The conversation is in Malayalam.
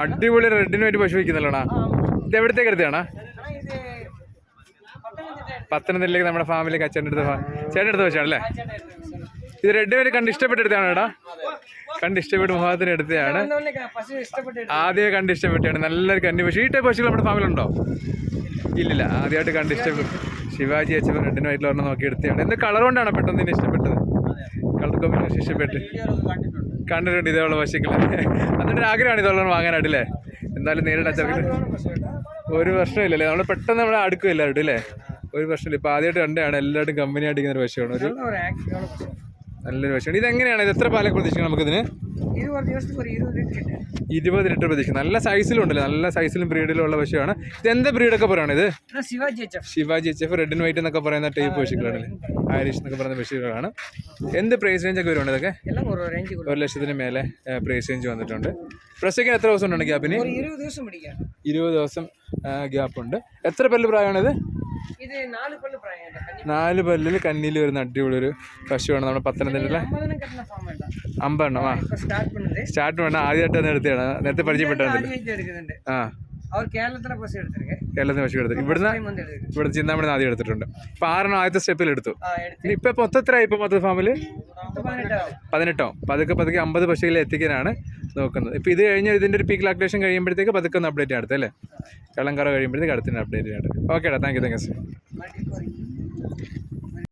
അടിപൊളി റെഡിന് വേണ്ടി പശു വയ്ക്കുന്നല്ലോടാ ഇത് എവിടത്തേക്ക് എടുത്തതാണോ? പത്തനംതിട്ടയിലേക്ക് നമ്മുടെ ഫാമിലേക്ക് അച്ഛന്റെ അടുത്ത് ചേട്ടന്റെ അടുത്ത് വെച്ചാണല്ലേ? ഇത് റെഡ് വരെ കണ്ട് ഇഷ്ടപ്പെട്ടെടുത്താണ് ഏടാ കണ്ട് ഇഷ്ടപ്പെട്ട് മുഖത്തിന് എടുത്തതാണ്. ആദ്യമേ കണ്ട് ഇഷ്ടപ്പെട്ടാണ് നല്ലൊരു കന്നി പക്ഷേ ഈ ടൈപ്പ് പശുക്കൾ നമ്മുടെ ഫാമിലുണ്ടോ ഇല്ലില്ല ആദ്യമായിട്ട് കണ്ട് ഇഷ്ടപ്പെട്ടു. ശിവാജി അച്ഛൻ റെഡിന് വൈറ്റിൽ നോക്കി എടുത്തതാണ്. എന്ത് കളർ കൊണ്ടാണ് പെട്ടെന്ന് ഇഷ്ടപ്പെട്ടത്? കമ്പനിക്ക് ശിക്ഷപ്പെട്ട് കണ്ടിട്ടുണ്ട് ഇതേപോലെ പശുക്കളെ അതിന്റെ ആഗ്രഹമാണ് ഇതോളം വാങ്ങാനായിട്ടില്ലേ എന്തായാലും നേരിട്ട് അച്ചടക്കത്തിൽ ഒരു പ്രശ്നമില്ലല്ലേ? നമ്മൾ പെട്ടെന്ന് നമ്മളെ അടുക്കും എല്ലാവരും അല്ലേ ഒരു പ്രശ്നമില്ല. ഇപ്പം ആദ്യമായിട്ട് കണ്ടാണ് എല്ലാവരും കമ്പനി അടിക്കുന്ന ഒരു പശുവാണ് ഒരു നല്ലൊരു വിഷയം. ഇത് എങ്ങനെയാണ് ഇത് എത്ര പാലൊക്കെ പ്രതീക്ഷിക്കണം നമുക്കിതിന്? ഇരുപത് ലിറ്റർ പ്രതീക്ഷ നല്ല സൈസിലും ഉണ്ടല്ലോ നല്ല സൈസിലും ബ്രീഡിലും ഉള്ള പശുവാണ് ഇത് എന്താ ബ്രീഡൊക്കെ പറയുന്നത് ഇത് Shivaji H F. Red and white എന്നൊക്കെ പറയുന്ന ടൈപ്പ് പശുക്കളാണ്. ആരിഷ് എന്നൊക്കെ പറയുന്ന പശുക്കളാണ്. എന്ത് പ്രൈസ് റേഞ്ച് ഒക്കെ വരുന്നുണ്ട് ഇതൊക്കെ? ഒരു ലക്ഷത്തിന് മേലെ പ്രൈസ് റേഞ്ച് വന്നിട്ടുണ്ട്. പ്രസവിക്കാൻ എത്ര ദിവസം ഉണ്ടാണ് ഗ്യാപ്പിന്? ഇരുപത് ദിവസം ഗ്യാപ്പ് ഉണ്ട് എത്ര പല്ല് പ്രായമാണിത്? നാല് പല്ലിൽ കണ്ണിൽ വരുന്ന അടിപൊളി ഒരു പശുവാണ് നമ്മുടെ പത്തനംതിട്ടയിലെ. അമ്പെണ്ണം ആ. സ്റ്റാർട്ട് വേണം ആദ്യമായിട്ട് എടുത്തതാണ്. നേരത്തെ പരിചയപ്പെട്ടാണ് ആ. അവർ കേരളത്തിലെ പശു എടുത്തു ഇവിടുന്ന് ഇവിടെ ചിന്താമണി ആദ്യം എടുത്തിട്ടുണ്ട്. ഇപ്പൊ ആറെണ്ണം ആദ്യത്തെ സ്റ്റെപ്പിൽ എടുത്തു. ഇപ്പൊ മൊത്തത്തിലായി ഇപ്പൊ മൊത്തം ഫാമിൽ പതിനെട്ടോ. പതുക്കെ പതുക്കെ അമ്പത് പശുക്കളെ എത്തിക്കാനാണ് നോക്കുന്നത്. ഇപ്പൊ ഇത് കഴിഞ്ഞ ഇതിന്റെ ഒരു പീക്ക് ലാക്ടേഷൻ കഴിയുമ്പോഴത്തേക്ക് പതുക്കെ ഒന്ന് അപ്ഡേറ്റ് അടുത്ത് അല്ലേ? കള്ളംകറ കഴിയുമ്പോഴത്തേക്ക് അടുത്തിന് അപ്ഡേറ്റ് ആണ് ഓക്കേടാ താങ്ക് യു താങ്ക് യു